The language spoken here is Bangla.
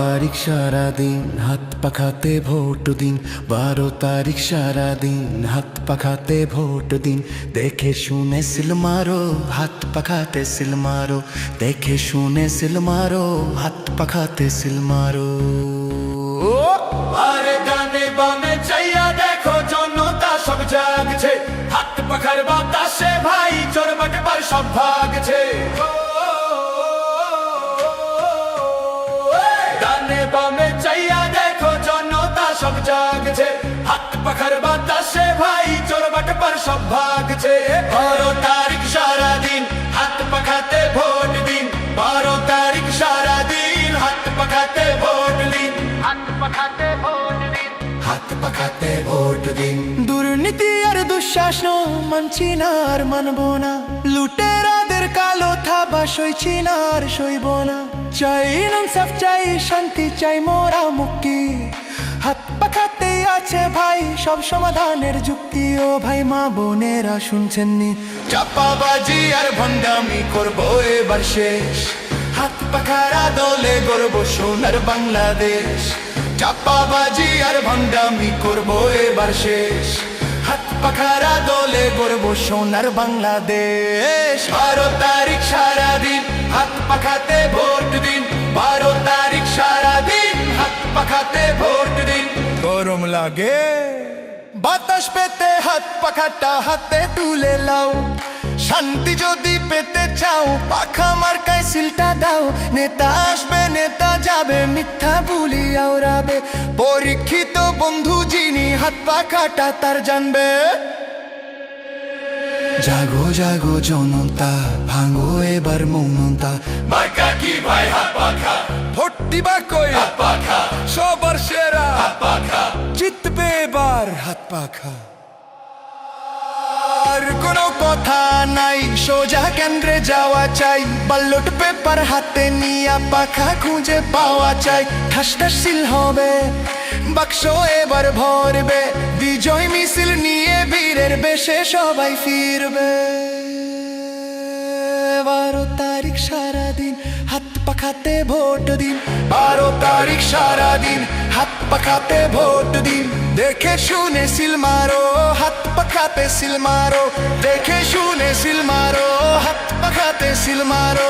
সারাদিন, হাত পাখাতে ভোট দিন। বারো তারিখ সারাদিন, হাত পাখাতে ভোট দিন। দেখে শুনে সিল মারো, হাত পাখাতে সিল মারো। দেখে শুনে সিল মারো, হাত পাখাতে সিল মারো। আরে ডানে বামে চাইয়া দেখো, জনতা সব জাগছে। হাত পাখার বাতাসে ভাই চোর বাটবার সব ভাগছে। ডানে বামে চাইয়া দেখো জনতা সব জাগছে। হাত পাখার বাতাসে ভাই, চোর বাটবার সব ভাগছে। বারো তারিখ সারাদিন হাত পাখাতে ভোট দিন। বারো তারিখ সারাদিন হাত পাখাতে ভোট দিন। হাত পাখাতে ভোট দিন। হাত পাখাতে ভোট দিন। দুর্নীতি আর দুঃশাসন মানছি না আর মানব না। লুটেরাদের কালো থাবা সইছি না আর সইব না। চাই সাফ, চাই শান্তি, চাই মোরা মুক্তি। হাত পাখাতে আছে ভাই, সব সমাধানের যুক্তি। ও ভাই, মা বোনেরা শুনছেন নি। চাপাবাজি আর ভণ্ডামি করব এবার শেষ। হাত পাখারা দলে গর্ব সোনার বাংলাদেশ। চাপাবাজি আর ভণ্ডামি করব এবার শেষ। হাত পাখারা দলে গর্ব সোনার বাংলাদেশ। বারো তারিখ সারাদিন হাত পাখাতে ভোট দিন। বারো তারিখ সারাদিন হাত পাখাতে ভোট দিন। গরম লাগে। বাতাস পেতে হাত পাখাটা হাতে তুলে লাও শান্তি যদি পেতে চাও পাখা মার্কায় সিলটা দাও। নেতা আসবে, নেতা যাবে, মিথ্যা বুলি আওরাবে পরীক্ষিত বন্ধু যিনি হাত পাখাটা তার জানবে। জাগো জাগো জনতা, ভাঙো এবার মৌনতা। মার্কা কি ভাই, হাত পাখা ভোট দিবা কই? হাত পাখা সবার সেরা। হাত পাখা জিতবে এবার, হাত পাখা আর কোনো কথা নাই, সোজা কেন্দ্রে যাওয়া চাই। বাল্লট পেপার হাতে নিয়ে পাখা খুঁজে পাওয়া চাই। ঠাস ঠাস হবে, বাক্স এবার ভরবে। বিজয় মিছিল নিয়ে বীরের বেশে সবাই ফিরবে। বারো তারিখ সারাদিন, হাত পাখাতে ভোট দিন। বারো তারিখ সারাদিন, হাত পাখাতে ভোট দিন। দেখে শুনে সিল মারো হাত পাখাতে সিল মারো দেখে শুনে সিল মারো হাত পাখাতে সিল মারো ও ও ও ও